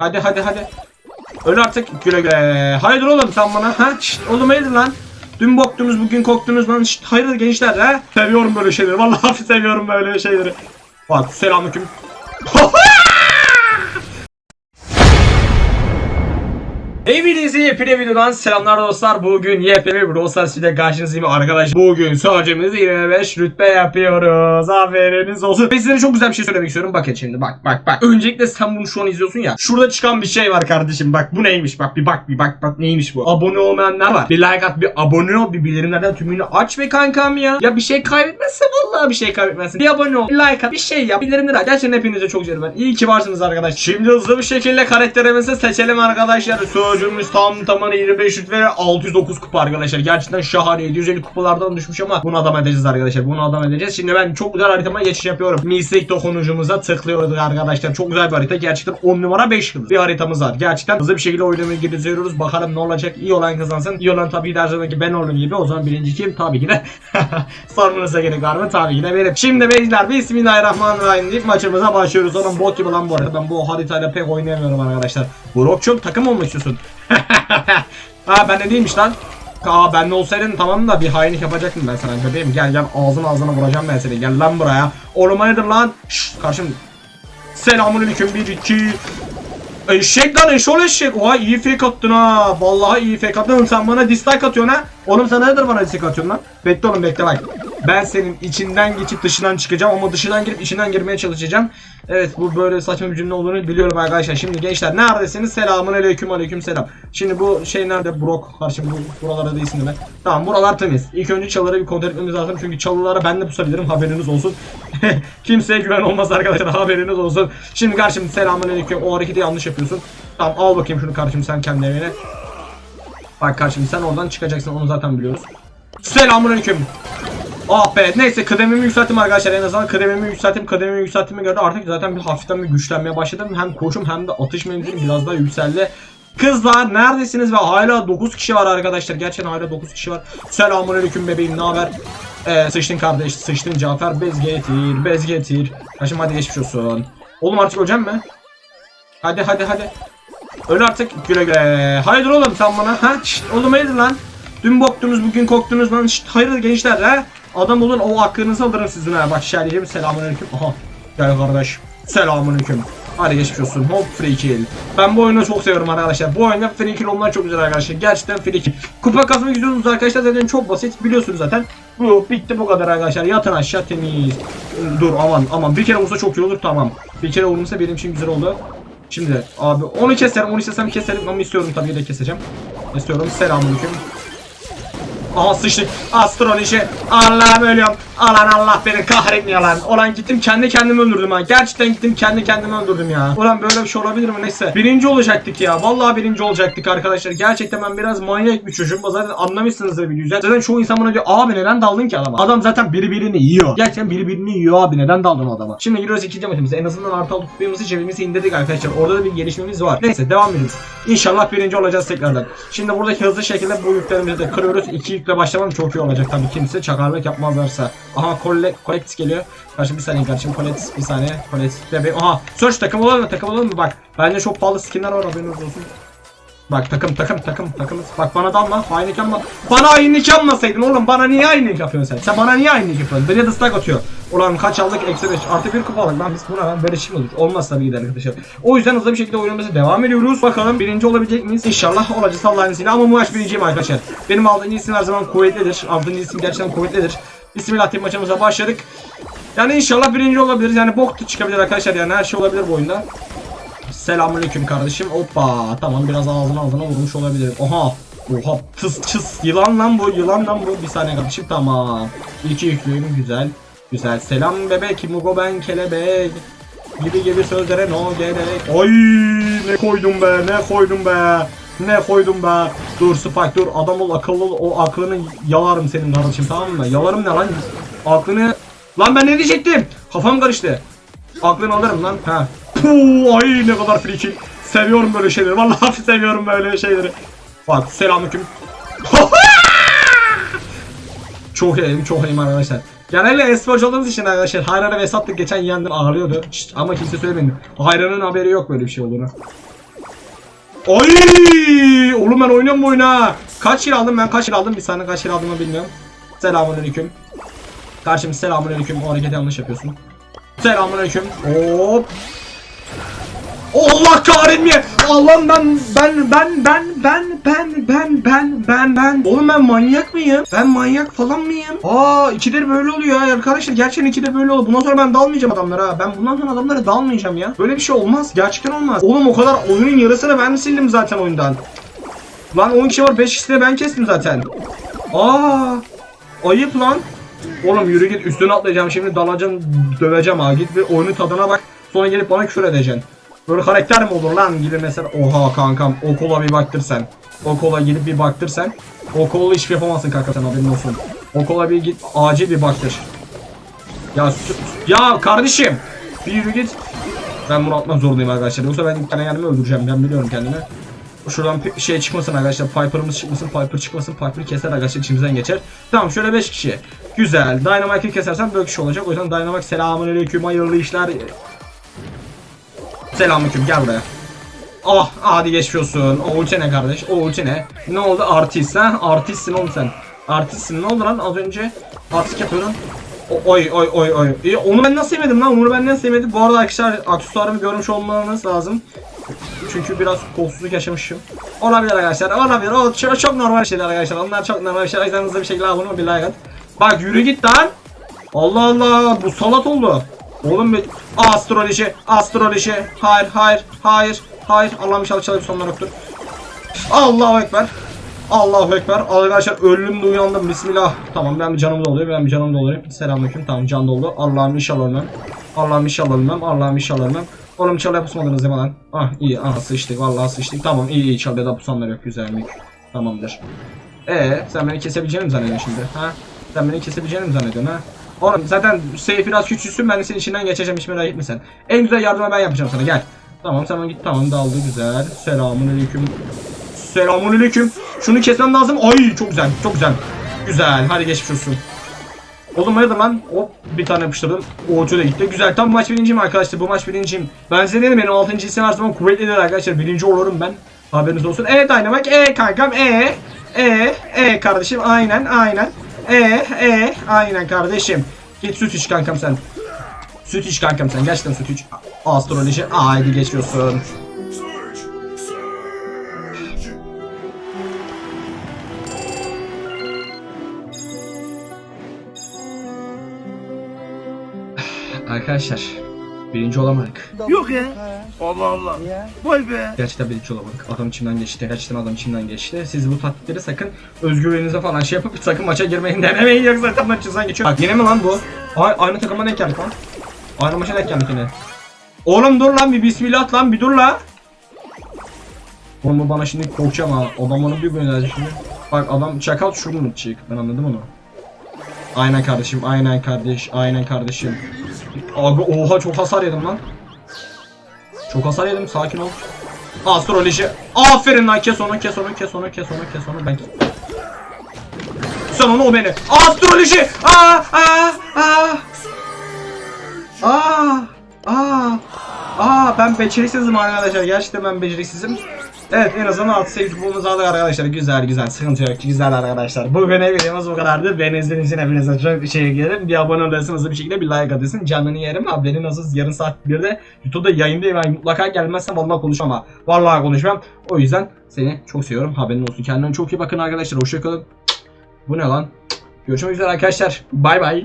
Hadi hadi hadi. Öl artık güle güle. Hayırdır oğlum sen bana ha? Şşt, oğlum hayırdır lan? Dün boktunuz bugün koktunuz lan. Şşt, hayırdır gençler ha? Seviyorum böyle şeyleri. Vallahi seviyorum böyle şeyleri. Bak selamünaleyküm. Hepinize yepyeni videodan selamlar dostlar. Bugün yepyeni bir dostlar size karşınızdayım arkadaşlar. Bugün sözcüğümüzü 25 rütbe yapıyoruz. Aferiniz olsun. Ben size çok güzel bir şey söylemek istiyorum. Bakın şimdi bak bak bak. Öncelikle sen bunu şu an izliyorsun ya. Şurada çıkan bir şey var kardeşim. Bak bu neymiş bak bir bak bir bak bak neymiş bu. Abone olmayanlar var. Bir like at bir abone ol bir bildirimlerden tümünü aç be kankam ya. Ya bir şey kaybetmezse vallahi bir şey kaybetmezsin. Bir abone ol bir like at bir şey yap. Bildirimleri aç. Gerçekten hepinize çok canım ben. İyi ki varsınız arkadaşlar. Şimdi hızlı bir şekilde karakterimizi seçelim arkadaşlar. Sözcüğümüz tam tamına 25 rütbe ve 609 kupa arkadaşlar. Gerçekten şahane 750 kupalardan düşmüş ama bunu adam edeceğiz arkadaşlar. Bunu adam edeceğiz. Şimdi ben çok güzel haritama geçiş yapıyorum. Mislik dokunucumuza tıklıyoruz arkadaşlar. Çok güzel bir harita. Gerçekten 10 numara 5 yıldız bir haritamız var. Gerçekten hızlı bir şekilde oynamaya gidiyoruz. Bakalım ne olacak. İyi olan kazansın. İyi olan tabii ki zamanki ben olduğum gibi. O zaman birinci kim? Tabii ki de sormanıza gerek var mı? Tabii ki de benim. Şimdi beyler Bismillahirrahmanirrahim deyip maçımıza başlıyoruz. Onun bot gibi lan bu arada. Ben bu haritayla pek oynayamıyorum arkadaşlar. Brokçum takım olmak istiyorsun. Ha ben de değilmiş lan. Aa ben de olsaydın tamam da bir hainlik yapacaktım ben sana. Bebeğim gel gel ağzına ağzına vuracağım ben seni. Gel lan buraya. Oğlum hayırdır lan? Şşş karşım. Selamünaleyküm bir iki. Eşek lan eşol eşek. Oha iyi fake attın ha. Vallahi iyi fake attın. Sen bana dislike atıyorsun ha. Oğlum sen nedir bana dislike atıyorsun lan? Bekle oğlum bekle bak Ben senin içinden geçip dışından çıkacağım ama dışından girip içinden girmeye çalışacağım Evet bu böyle saçma bir cümle olduğunu biliyorum arkadaşlar. Şimdi gençler neredesiniz? Selamun aleyküm aleyküm selam. Şimdi bu şey nerede? Brok. Karşı bu buralara değilsin değil mi? Tamam buralar temiz. İlk önce çalıları bir kontrol etmemiz lazım. Çünkü çalılara ben de pusabilirim haberiniz olsun. Kimseye güven olmaz arkadaşlar haberiniz olsun. Şimdi karşım selamun aleyküm. O hareketi yanlış yapıyorsun. Tamam al bakayım şunu karşım sen kendi evine. Bak karşım sen oradan çıkacaksın onu zaten biliyoruz. Selamun aleyküm. Ah be neyse kıdemimi yükselttim arkadaşlar. En azından kıdemimi yükselttim kıdemimi yükselttiğime göre artık zaten bir hafiften bir güçlenmeye başladım. Hem koşum hem de atış menzilim biraz daha yükseldi. Kızlar neredesiniz? Ve hala 9 kişi var arkadaşlar. Gerçekten hala 9 kişi var. Selamünaleyküm bebeğim ne haber? Ee, sıçtın kardeş sıçtın Cafer. Bez getir bez getir. Kaşım hadi geçmiş olsun. Oğlum artık öleceğim mi? Hadi hadi hadi. Öl artık. Güle güle. Hayırdır oğlum sen bana? Ha Şşt, oğlum hayırdır lan? Dün boktunuz bugün koktunuz lan. Şşt, hayırdır gençler ha Adam olun o aklınızı alırım sizin ha. Bak şerifim selamünaleyküm. Aha. Gel kardeş. Selamünaleyküm. Hadi geçmiş olsun. Hop free kill. Ben bu oyunu çok seviyorum arkadaşlar. Bu oyunda free kill olmak çok güzel arkadaşlar. Gerçekten free kill. Kupa kasmak istiyorsunuz arkadaşlar zaten çok basit. Biliyorsunuz zaten. Bu bitti bu kadar arkadaşlar. Yatın aşağı temiz. Dur aman aman. Bir kere vursa çok iyi olur tamam. Bir kere vurmuşsa benim için güzel oldu. Şimdi abi onu keserim onu istesem keserim ama istiyorum tabii de keseceğim. İstiyorum selamünaleyküm. Aha sıçtık. Astroloji. Allah'ım ölüyorum. Alan Allah beni kahretmiyor lan. Ulan gittim kendi kendimi öldürdüm ha. Gerçekten gittim kendi kendimi öldürdüm ya. Ulan böyle bir şey olabilir mi? Neyse. Birinci olacaktık ya. Vallahi birinci olacaktık arkadaşlar. Gerçekten ben biraz manyak bir çocuğum. Zaten anlamışsınızdır videoyu. Zaten çoğu insan bana diyor abi neden daldın ki adama? Adam zaten birbirini yiyor. Gerçekten birbirini yiyor abi. Neden daldın adama? Şimdi giriyoruz ikinci maçımıza. En azından artı altı kupayımızı cebimize indirdik arkadaşlar. Orada da bir gelişmemiz var. Neyse devam ediyoruz. İnşallah birinci olacağız tekrardan. Şimdi buradaki hızlı şekilde bu yüklerimizi de kırıyoruz. İki yükle başlamam çok iyi olacak tabii kimse çakarlık yapmazlarsa. Aha collect, collect geliyor. Karşı bir saniye kardeşim collect bir saniye collect bebeğim. Aha search takım olalım mı takım olalım mı bak. Bence çok pahalı skinler var haberiniz olsun. Bak takım takım takım takımız. Bak bana dalma. Hainlik yapma. Bana hainlik yapmasaydın oğlum. Bana niye hainlik yapıyorsun sen? Sen bana niye hainlik yapıyorsun? Beni de stack atıyor. Ulan kaç aldık? Eksi 5. Artı bir kupa aldık. Lan biz buna ben böyle şey olur? Olmaz tabii ki arkadaşlar. O yüzden hızlı bir şekilde oyunumuza devam ediyoruz. Bakalım birinci olabilecek miyiz? İnşallah olacağız Allah'ın izniyle. Ama bu maç birinciyim arkadaşlar. Benim aldığım isim her zaman kuvvetlidir. Aldığım isim gerçekten kuvvetlidir. Bismillah diye maçımıza başladık. Yani inşallah birinci olabiliriz. Yani bok çıkabilir arkadaşlar. Yani her şey olabilir bu oyunda. Selamünaleyküm kardeşim. Hoppa. Tamam biraz ağzına ağzına vurmuş olabilir. Oha. Oha tıs çıs. Yılan lan bu. Yılan lan bu. Bir saniye kardeşim. Tamam. İki yüklüyüm. Güzel. Güzel. Selam bebek. Mugo ben kelebek. Gibi gibi sözlere no gerek. Ay ne koydum be. Ne koydum be. Ne koydum be. Dur Spike dur. Adam ol akıllı ol. O aklını yalarım senin kardeşim tamam mı? Yalarım ne lan? Aklını... Lan ben ne diyecektim? Kafam karıştı. Aklını alırım lan. Ha. Puh, ay ne kadar free kill. Seviyorum böyle şeyleri. Vallahi seviyorum böyle şeyleri. Bak selamünaleyküm. çok iyiyim, çok iyiyim arkadaşlar. Genelde esporcu olduğumuz için arkadaşlar Hayran'a ve sattık geçen yendim ağlıyordu. Şşt, ama kimse söylemedi. Hayran'ın haberi yok böyle bir şey olduğunu. Ay! Oğlum ben oynuyorum bu oyuna. Kaç kill aldım ben kaç kill aldım bir saniye kaç kill aldığımı bilmiyorum. Selamünaleyküm. Karşım selamünaleyküm. O hareketi yanlış yapıyorsun. Selamünaleyküm. Hop. Allah kahretmeye. Allah'ım ben ben ben ben ben ben ben ben ben ben Oğlum ben manyak mıyım? Ben manyak falan mıyım? Aa ikidir böyle oluyor arkadaşlar gerçekten ikidir böyle oluyor. Bundan sonra ben dalmayacağım adamlara. Ben bundan sonra adamlara dalmayacağım ya. Böyle bir şey olmaz. Gerçekten olmaz. Oğlum o kadar oyunun yarısını ben sildim zaten oyundan. Lan 10 kişi var 5 kişi de ben kestim zaten. Aa ayıp lan. Oğlum yürü git üstüne atlayacağım şimdi dalacağım döveceğim ha git bir oyunun tadına bak sonra gelip bana küfür edeceksin. Böyle karakter mi olur lan gibi mesela oha kankam o kola bir baktır sen. O kola gidip bir baktır sen. O kola hiçbir yapamazsın kanka sen haberin olsun. O kola bir git acil bir baktır. Ya ya kardeşim bir yürü git. Ben bunu atmak zorundayım arkadaşlar. Yoksa ben kendi kendimi öldüreceğim. Ben biliyorum kendimi. Şuradan şey çıkmasın arkadaşlar. Piper'ımız çıkmasın. Piper çıkmasın. Piper keser arkadaşlar içimizden geçer. Tamam şöyle 5 kişi. Güzel. Dynamite'ı kesersen 4 kişi olacak. O yüzden Dynamite selamünaleyküm. Hayırlı işler. Selamünaleyküm. Gel buraya. Ah hadi geçiyorsun. O ulti ne kardeş? O ulti ne? Ne oldu? Artist ha? Artistsin oğlum sen. Artistsin. Ne oldu lan? Az önce artist yapıyordun. Oy oy oy oy. İyi, onu ben nasıl yemedim lan? Onu ben nasıl yemedim? Bu arada arkadaşlar aksesuarımı görmüş olmanız lazım. Çünkü biraz kolsuzluk yaşamışım. Olabilir arkadaşlar. Olabilir. O çok, çok normal şeyler arkadaşlar. Onlar çok normal şeyler. O hızlı bir şekilde abone ol bir like at. Bak yürü git lan. Allah Allah. Bu salat oldu. Oğlum bir astroloji, astroloji. Hayır, hayır, hayır, hayır. Allah'ım inşallah çalıp sonlar yoktur. Allahu ekber. Allahu ekber. Arkadaşlar ölümde uyandım. Bismillah. Tamam ben bir canım doluyor. Ben bir canım dolayım. Selamünaleyküm. Tamam can doldu. Allah'ım inşallah ölmem. Allah'ım inşallah ölmem. Allah'ım inşallah ölmem. Oğlum çalıya pusmadınız değil mi lan? Ah iyi. Aha sıçtık. Vallahi sıçtık. Tamam iyi iyi çalıya da pusanlar yok. Güzellik. Tamamdır. Ee, sen beni kesebileceğini mi zannediyorsun şimdi? Ha? Sen beni kesebileceğini mi zannediyorsun ha? Oğlum zaten Seyf biraz küçülsün ben de senin içinden geçeceğim hiç merak etme sen. En güzel yardımı ben yapacağım sana gel. Tamam sen git tamam daldı güzel. Selamun aleyküm. Selamun aleyküm. Şunu kesmem lazım. Ay çok güzel çok güzel. Güzel hadi geçmiş olsun. Oğlum hayırdır lan? Hop bir tane yapıştırdım. O de gitti. Güzel tam bu maç birinciyim arkadaşlar. Bu maç birinciyim. Ben size dedim benim 6. isim her zaman kuvvetlidir arkadaşlar. Birinci olurum ben. Haberiniz olsun. E Dynamite. E kankam. E. E. E kardeşim. Aynen aynen. E. E. Aynen kardeşim. Git süt iç kankam sen. Süt iç kankam sen. Gerçekten süt iç. Astroloji. Haydi geçiyorsun. Arkadaşlar. Birinci olamadık. Yok ya. Allah Allah. Vay be. Gerçekten birinci olamadık. Adam içimden geçti. Gerçekten adam içimden geçti. Siz bu taktikleri sakın özgüveninize falan şey yapıp sakın maça girmeyin denemeyin yoksa zaten maç içinden geçiyor. Bak yine mi lan bu? Ay, aynı takıma denk geldik lan. Aynı maça denk geldik yine. Oğlum dur lan bir bismillah lan bir dur la. Oğlum bana şimdi korkacağım ha. Adam bana bir gönderdi şimdi. Bak adam çakal şunu çık. Ben anladım onu. Aynen kardeşim, aynen kardeş, aynen kardeşim. Abi oha çok hasar yedim lan. Çok hasar yedim sakin ol. Astroloji. Aferin lan kes onu kes onu kes onu kes onu kes onu ben Sen onu o beni. Astroloji. Aa aa aa. Aa aa. Aa ben beceriksizim arkadaşlar. Gerçekten ben beceriksizim. Evet en azından 6 8 kupamız aldık arkadaşlar. Güzel güzel sıkıntı yok. Güzel arkadaşlar. Bugün videomuz bu kadardı. Beni izlediğiniz için hepinize çok teşekkür ederim. Bir abone olursanız bir şekilde bir like atırsın. Canını yerim. Haberin olsun yarın saat 1'de YouTube'da yayındayım. Ben mutlaka gelmezsem vallahi konuşmam ha. Vallahi konuşmam. O yüzden seni çok seviyorum. Haberin olsun. Kendine çok iyi bakın arkadaşlar. Hoşçakalın. Bu ne lan? Görüşmek üzere arkadaşlar. Bay bay.